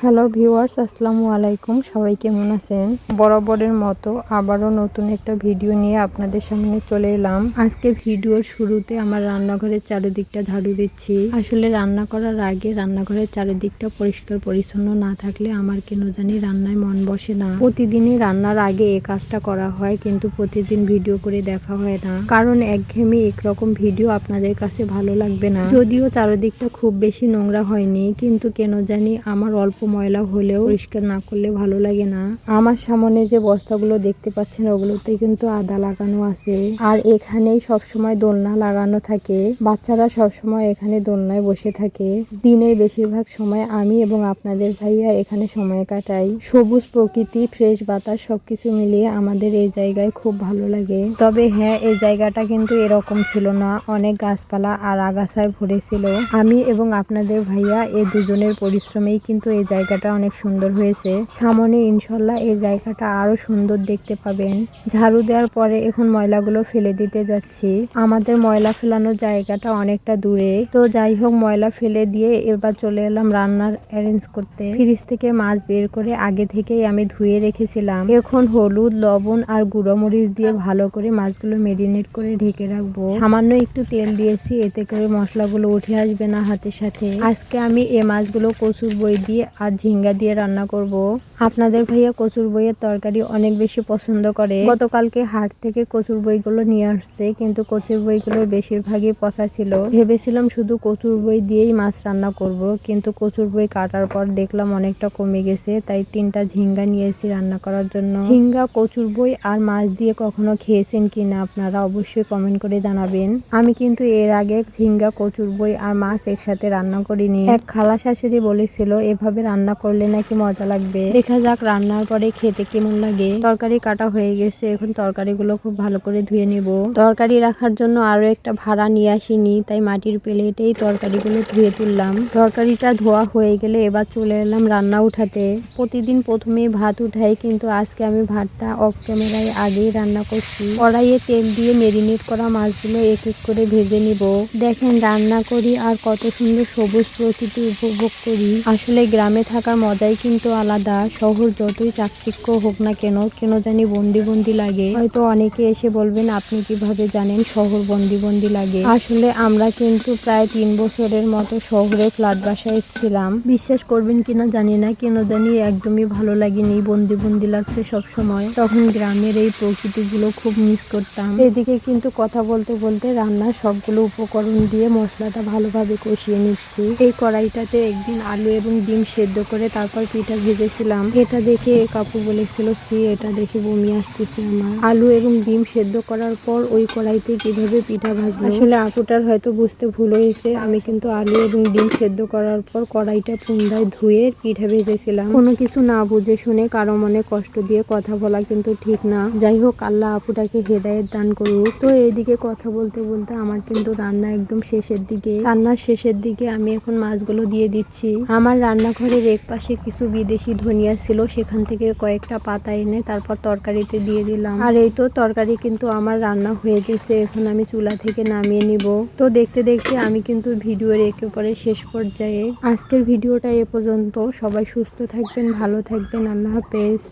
Hello viewers আসসালামু আলাইকুম। সবাই কেমন আছেন? বরাবরের মতো আবারও নতুন একটা ভিডিও নিয়ে আপনাদের সামনে চলে এলাম। আজকে ভিডিওর শুরুতে আমার রান্নাঘরের চারিদিকটা ঝাড়ু দিচ্ছি। আসলে রান্না করার আগে রান্নাঘরের চারিদিকটা পরিষ্কার পরিচ্ছন্ন না থাকলে আমার কেন জানি রান্নায় মন বসে না। প্রতিদিনই রান্নার আগে এই কাজটা করা হয়, কিন্তু প্রতিদিন ভিডিও করে দেখা হয় না। কারণ একঘেয়েমি একরকম ভিডিও আপনাদের কাছে ভালো লাগবে না। যদিও চারিদিকটা খুব বেশি নোংরা হয়নি, কিন্তু কেন জানি আমার অল্প ময়লা হলেও পরিষ্কার না করলে ভালো লাগে না। আমার সামনে যে বস্তাগুলো দেখতে পাচ্ছেন, ওগুলোতে কিন্তু আদা লাগানো আছে। আর এখানেই সব সময় দোলনা লাগানো থাকে। বাচ্চারা সব সময় এখানে দোলনায় বসে থাকে। দিনের বেশিরভাগ সময় আমি এবং আপনাদের ভাইয়া এখানে সময় কাটাই। সবুজ প্রকৃতি, ফ্রেশ বাতাস, সবকিছু মিলিয়ে আমাদের এই জায়গায় খুব ভালো লাগে। তবে হ্যাঁ এই জায়গাটা কিন্তু এরকম ছিল না। অনেক গাছপালা আর আগাছায় ভরে ছিল। আমি এবং আপনাদের ভাইয়া এই দুজনের পরিশ্রমেই কিন্তু এই জায়গাটা অনেক সুন্দর হয়েছে। সামনে ইনশাল্লাহ এই জায়গাটা আরও সুন্দর দেখতে পাবেন। ঝাড়ু দেওয়ার পরে এখন ময়লাগুলো ফেলে দিতে যাচ্ছি। আমাদের ময়লা ফেলানোর জায়গাটা অনেকটা দূরে। তো যাই হোক, ময়লা ফেলে দিয়ে এবার চলে এলাম রান্নার অ্যারেঞ্জ করতে। ফ্রিজ থেকে মাছ বের করে আগে থেকেই আমি ধুয়ে রেখেছিলাম। এখন হলুদ, লবণ আর গুঁড়ো মরিচ দিয়ে ভালো করে মাছগুলো মেরিনেট করে ঢেকে রাখব। সামান্য একটু তেল দিয়েছি, এতে করে মশলাগুলো উঠে আসবে না হাতের সাথে। আজকে আমি এই মাছগুলো কচুর বই দিয়ে আর ঝিঙ্গা দিয়ে রান্না করব। আপনাদের ভাইয়া কচুর বইয়ের তরকারি অনেক বেশি পছন্দ করে। গতকালকে হাট থেকে কচুর বইগুলো নিয়ে আসছে, কিন্তু কচুর বইগুলোর বেশিরভাগই পচা ছিল। ভেবেছিলাম শুধু কচুর বই দিয়েই মাছ রান্না করব, কিন্তু কচুর বই কাটার পর দেখলাম অনেকটা কমে গেছে, তাই তিনটা ঝিঙ্গা নিয়েছি রান্না করার জন্য। ঝিঙ্গা, কচুর বই আর মাছ দিয়ে কখনো খেয়েছেন কিনা আপনারা অবশ্যই কমেন্ট করে জানাবেন। আমি কিন্তু এর আগে ঝিঙ্গা, কচুর বই আর মাছ একসাথে রান্না করিনি। এক খালা শাশুড়ি বলেছিল, এভাবে রান্না করলে নাকি মজা লাগবে। দেখা যাক রান্নার পরে খেতে কেমন লাগে। তরকারি কাটা হয়ে গেছে, এখন তরকারিগুলো খুব ভালো করে ধুয়ে নিব। তরকারি রাখার জন্য আরও একটা ভাড়া নিয়ে আসিনি, তাই মাটির প্লেটেই তরকারিগুলো ধুয়ে তুললাম। তরকারিটা ধোয়া হয়ে গেলে এবার চলে এলাম রান্না উঠাতে। প্রতিদিন প্রথমে ভাত উঠাই, কিন্তু আজকে আমি ভাতটা অফ ক্যামেরায় আগেই রান্না করছি। কড়াইয়ে তেল দিয়ে মেরিনেট করা মাছগুলো এক এক করে ভেজে নিব। দেখেন রান্না করি আর কত সুন্দর সবুজ প্রকৃতি উপভোগ করি। আসলে গ্রামে থাকার মজাই কিন্তু আলাদা। শহর যতই চাকচিক্য হোক না কেন কেন জানি বন্দি বন্দি লাগে। হয়তো অনেকে এসে বলবেন, আপনি কীভাবে জানেন শহর বন্দি বন্দি লাগে? আসলে আমরা কিন্তু প্রায় তিন বছরের মতো শহরে ফ্ল্যাট বাসায় ছিলাম। বিশ্বাস করবেন কিনা জানি না, কেন জানি একদমই ভালো লাগেনি, বন্দি বন্দি লাগছে সব সময়। তখন গ্রামের এই প্রকৃতিগুলো খুব মিস করতাম। এদিকে কিন্তু কথা বলতে বলতে রান্নার সবগুলো উপকরণ দিয়ে মশলাটা ভালোভাবে কষিয়ে নিচ্ছি। এই কড়াইটাতে একদিন আলু এবং ডিম সেদ্ধ করে তারপর পিঠা ভেজেছিলাম। এটা দেখে কাপু বলেছিল সি এটা দেখে বমি আসতেছে আমার। আলু এবং ডিম সেদ্ধ করার পর ওই কড়াইতে কীভাবে পিঠা ভাজলো। আসলে আপুটার হয়তো বুঝতে ভুল হয়েছে। আমি কিন্তু আলু এবং ডিম সেদ্ধ করার পর কড়াইটা পুন্দায় ধুয়ে পিঠা ভেজেছিলাম। কোনো কিছু না বুঝে শুনে কারও মনে কষ্ট দিয়ে কথা বলা কিন্তু ঠিক না। যাই হোক, আল্লাহ আপুটাকে হেদায়েত দান করুক। তো এইদিকে কথা বলতে বলতে আমার কিন্তু রান্না একদম শেষের দিকে। রান্নার শেষের দিকে আমি এখন মাছগুলো দিয়ে দিচ্ছি। আমার রান্নাঘরের এক পাশে কিছু বিদেশি ধনিয়া ছিল, সেখান থেকে কয়েকটা পাতা এনে তারপর তরকারিতে দিয়ে দিলাম। আর এই তো তরকারি কিন্তু আমার রান্না হয়ে গেছে, এখন আমি চুলা থেকে নামিয়ে নিব। তো দেখতে দেখতে আমি কিন্তু ভিডিওর একেবারে শেষ পর্যায়ে। আজকের ভিডিওটা এ পর্যন্ত। সবাই সুস্থ থাকবেন, ভালো থাকবেন। আল্লাহ হাফেজ।